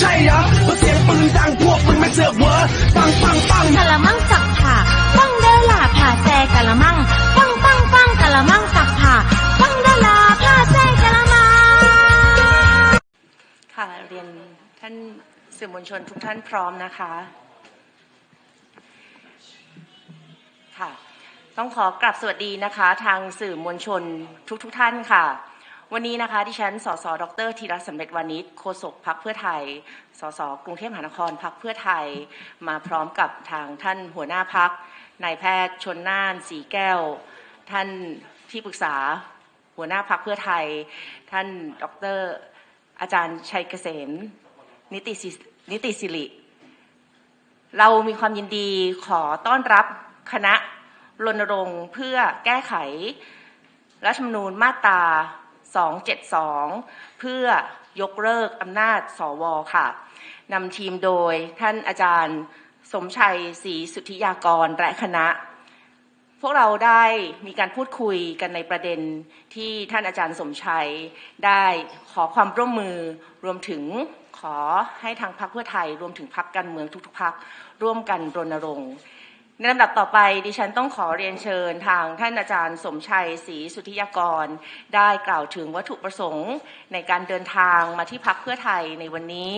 ใช่เหรอเพราะเสียงปืนดังพวกมึงไม่เสือกเหวอปังปังปังกะละมังสักผ่าฟังได้ล่ะผ่าแซกะละมังฟังฟังฟังกะละมังสักผ่าฟังได้ล่ะผ่าแซกะละมังค่ะเรียนท่านสื่อมวลชนทุกท่านพร้อมนะคะค่ะต้องขอกลับสวัสดีนะคะ ทางสื่อมวลชนทุกๆทท่านค่ะ วันนี้นะคะดิฉัน สส ดรธีรสำเร็จวานิชโฆษกพักเพื่อไทย สส กรุงเทพมหานครพักเพื่อไทย มาพร้อมกับทางท่านหัวหน้าพักนายแพทย์ชนน่านสีแก้ว ท่านที่ปรึกษาหัวหน้าพักเพื่อไทย ท่านดรอาจารย์ชัยเกษมนิติศินิติสิริ เรามีความยินดีขอต้อนรับคณะรณรงค์เพื่อแก้ไขรัฐธรรมนูญมาตรา 272 เพื่อยกเลิกอำนาจสวค่ะนำทีมโดยท่านอาจารย์สมชัยศรีสุธิยากรและคณะ พวกเราได้มีการพูดคุยกันในประเด็นที่ท่านอาจารย์สมชัยได้ขอความร่วมมือรวมถึงขอให้ทางพรรคเพื่อไทย รวมถึงพรรคการเมืองทุกๆพรรคร่วมกันรณรงค์ ในลำดับต่อไปดิฉันต้องขอเรียนเชิญทางท่านอาจารย์สมชัยศรีสุธิยากร ได้กล่าวถึงวัตถุประสงค์ในการเดินทางมาที่พักเพื่อไทยในวันนี้